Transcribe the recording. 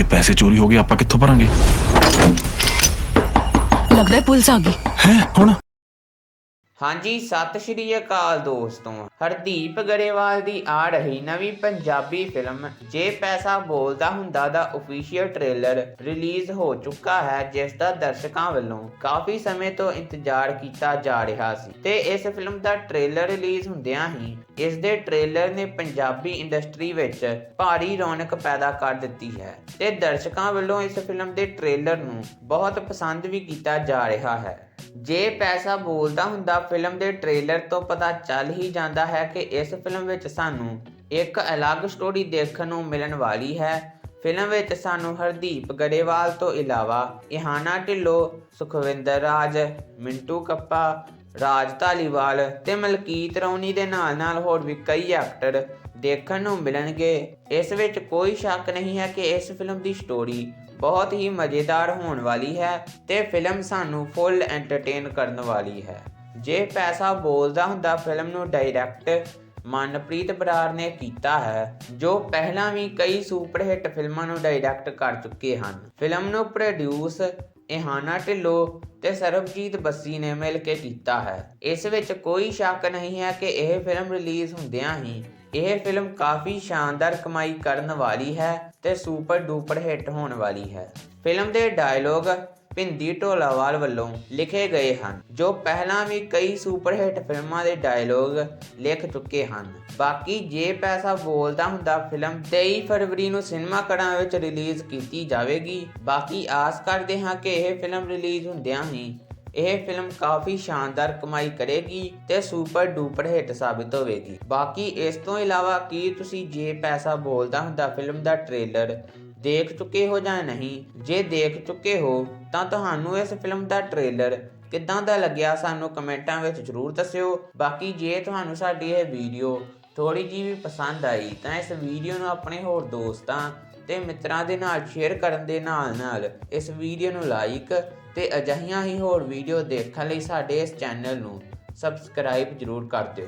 ਜੇ ਪੈਸੇ ਚੋਰੀ ਹੋ ਗਏ ਆਪਾਂ ਕਿੱਥੋਂ ਭਰਾਂਗੇ? ਲੱਗਦਾ ਹੈ ਪੁਲਿਸ ਆ ਗਈ। ਹੈ ਹੁਣ ਹਾਂਜੀ, ਸਤਿ ਸ਼੍ਰੀ ਅਕਾਲ ਦੋਸਤੋ। ਹਰਦੀਪ ਗਰੇਵਾਲ ਦੀ ਆ ਰਹੀ ਨਵੀਂ ਪੰਜਾਬੀ ਫਿਲਮ, ਜੇ ਪੈਸਾ ਬੋਲਦਾ ਹੁੰਦਾ ਦਾ ਅਫੀਸ਼ੀਅਲ ਟ੍ਰੇਲਰ ਰਿਲੀਜ਼ ਹੋ ਚੁੱਕਾ ਹੈ, ਜਿਸ ਦਾ ਦਰਸ਼ਕਾਂ ਵੱਲੋਂ ਕਾਫੀ ਸਮੇਂ ਤੋਂ ਇੰਤਜ਼ਾਰ ਕੀਤਾ ਜਾ ਰਿਹਾ ਸੀ। ਤੇ ਇਸ ਫਿਲਮ ਦਾ ਟ੍ਰੇਲਰ ਰਿਲੀਜ਼ ਹੁੰਦਿਆਂ ਹੀ ਇਸ ਦੇ ਟ੍ਰੇਲਰ ਨੇ ਪੰਜਾਬੀ ਇੰਡਸਟਰੀ ਵਿੱਚ ਭਾਰੀ ਰੌਣਕ ਪੈਦਾ ਕਰ ਦਿੱਤੀ ਹੈ। ਤੇ ਦਰਸ਼ਕਾਂ ਵੱਲੋਂ ਇਸ ਫਿਲਮ ਦੇ ਟ੍ਰੇਲਰ ਨੂੰ ਬਹੁਤ ਪਸੰਦ ਵੀ ਕੀਤਾ ਜਾ ਰਿਹਾ ਹੈ। ਜੇ ਪੈਸਾ ਬੋਲਦਾ ਹੁੰਦਾ, ਫਿਲਮ ਦੇ ਟ੍ਰੇਲਰ ਤੋਂ ਪਤਾ ਚੱਲ ਹੀ ਜਾਂਦਾ ਹੈ ਕਿ ਇਸ ਫਿਲਮ ਵਿੱਚ ਸਾਨੂੰ ਇੱਕ ਅਲੱਗ ਸਟੋਰੀ ਦੇਖਣ ਨੂੰ ਮਿਲਣ ਵਾਲੀ ਹੈ। ਫਿਲਮ ਵਿੱਚ ਸਾਨੂੰ ਹਰਦੀਪ ਗਰੇਵਾਲ ਤੋਂ ਇਲਾਵਾ ਇਹਾਨਾ ਢਿੱਲੋਂ, ਸੁਖਵਿੰਦਰ ਰਾਜ, ਮਿੰਟੂ ਕੱਪਾ, ਰਾਜ ਧਾਲੀਵਾਲ ਤੇ ਮਲਕੀਤ ਰੌਣੀ ਦੇ ਨਾਲ-ਨਾਲ ਹੋਰ ਵੀ ਕਈ ਐਕਟਰ ਦੇਖਣ ਨੂੰ ਮਿਲਣਗੇ। ਇਸ ਵਿੱਚ ਕੋਈ ਸ਼ੱਕ ਨਹੀਂ ਹੈ ਕਿ ਇਸ ਫਿਲਮ ਦੀ ਸਟੋਰੀ ਬਹੁਤ ਹੀ ਮਜ਼ੇਦਾਰ ਹੋਣ ਵਾਲੀ ਹੈ ਤੇ ਫਿਲਮ ਸਾਨੂੰ ਫੁੱਲ ਐਂਟਰਟੇਨ ਕਰਨ ਵਾਲੀ ਹੈ। ਜੇ ਪੈਸਾ ਬੋਲਦਾ ਹੁੰਦਾ ਫਿਲਮ ਨੂੰ ਡਾਇਰੈਕਟ ਮਨਪ੍ਰੀਤ ਬਰਾੜ ਨੇ ਕੀਤਾ ਹੈ, ਜੋ ਪਹਿਲਾਂ ਵੀ ਕਈ ਸੁਪਰ ਹਿੱਟ ਫਿਲਮਾਂ ਨੂੰ ਡਾਇਰੈਕਟ ਕਰ ਚੁੱਕੇ ਹਨ। ਫਿਲਮ ਨੂੰ ਪ੍ਰੋਡਿਊਸ ਇਹਾਨਾ ਢਿੱਲੋਂ ਤੇ ਸਰਬਜੀਤ ਬੱਸੀ ਨੇ ਮਿਲ ਕੇ ਕੀਤਾ ਹੈ। ਇਸ ਵਿੱਚ ਕੋਈ ਸ਼ੱਕ ਨਹੀਂ ਹੈ ਕਿ ਇਹ ਫਿਲਮ ਰਿਲੀਜ਼ ਹੁੰਦਿਆਂ ਹੀ ਇਹ ਫਿਲਮ ਕਾਫੀ ਸ਼ਾਨਦਾਰ ਕਮਾਈ ਕਰਨ ਵਾਲੀ ਹੈ ਤੇ ਸੁਪਰ ਡੂਪਰ ਹਿੱਟ ਹੋਣ ਵਾਲੀ ਹੈ। ਫਿਲਮ ਦੇ ਡਾਇਲੋਗ ਭਿੰਦੀ ਢੋਲਾਵਾਲ ਵੱਲੋਂ ਲਿਖੇ ਗਏ ਹਨ, ਜੋ ਪਹਿਲਾਂ ਵੀ ਕਈ ਸੁਪਰ ਹਿੱਟ ਫਿਲਮਾਂ ਦੇ ਡਾਇਲੋਗ ਲਿਖ ਚੁੱਕੇ ਹਨ। ਬਾਕੀ ਜੇ ਪੈਸਾ ਬੋਲਦਾ ਹੁੰਦਾ, ਫਿਲਮ 23 ਫਰਵਰੀ ਨੂੰ ਸਿਨੇਮਾ ਘਰਾਂ ਵਿੱਚ ਰਿਲੀਜ਼ ਕੀਤੀ ਜਾਵੇਗੀ। ਬਾਕੀ ਆਸ ਕਰਦੇ ਹਾਂ ਕਿ ਇਹ ਫਿਲਮ ਰਿਲੀਜ਼ ਹੁੰਦਿਆਂ ਹੀ ਇਹ ਫਿਲਮ ਕਾਫੀ ਸ਼ਾਨਦਾਰ ਕਮਾਈ ਕਰੇਗੀ ਤੇ ਸੁਪਰ ਡੂਪਰ ਹਿੱਟ ਸਾਬਿਤ ਹੋਵੇਗੀ। ਬਾਕੀ ਇਸ ਤੋਂ ਇਲਾਵਾ ਕੀ ਤੁਸੀਂ ਜੇ ਪੈਸਾ ਬੋਲਦਾ ਹੁੰਦਾ, ਫਿਲਮ ਦਾ ਟ੍ਰੇਲਰ ਦੇਖ ਚੁੱਕੇ ਹੋ ਜਾਂ ਨਹੀਂ, ਜੇ ਦੇਖ ਚੁੱਕੇ ਹੋ, ਤਾਂ ਤੁਹਾਨੂੰ ਇਸ ਫਿਲਮ ਦਾ ਟ੍ਰੇਲਰ ਕਿੱਦਾਂ ਦਾ ਲੱਗਿਆ ਸਾਨੂੰ ਕਮੈਂਟਾਂ ਵਿੱਚ ਜਰੂਰ ਦੱਸਿਓ। ਬਾਕੀ ਜੇ ਤੁਹਾਨੂੰ ਸਾਡੀ ਇਹ ਵੀਡੀਓ ਥੋੜੀ ਜੀ ਵੀ ਪਸੰਦ ਆਈ, ਤਾਂ ਇਸ ਵੀਡੀਓ ਨੂੰ ਆਪਣੇ ਹੋਰ ਦੋਸਤਾਂ ਤੇ ਮਿੱਤਰਾਂ ਦੇ ਨਾਲ ਸ਼ੇਅਰ ਕਰਨ ਦੇ ਨਾਲ ਨਾਲ ਇਸ ਵੀਡੀਓ ਨੂੰ ਲਾਈਕ ਤੇ ਅਜਿਹੀਆਂ ਹੀ ਹੋਰ ਵੀਡੀਓ ਦੇਖਣ ਲਈ ਸਾਡੇ ਇਸ ਚੈਨਲ ਨੂੰ ਸਬਸਕ੍ਰਾਈਬ ਜਰੂਰ ਕਰ ਦਿਓ।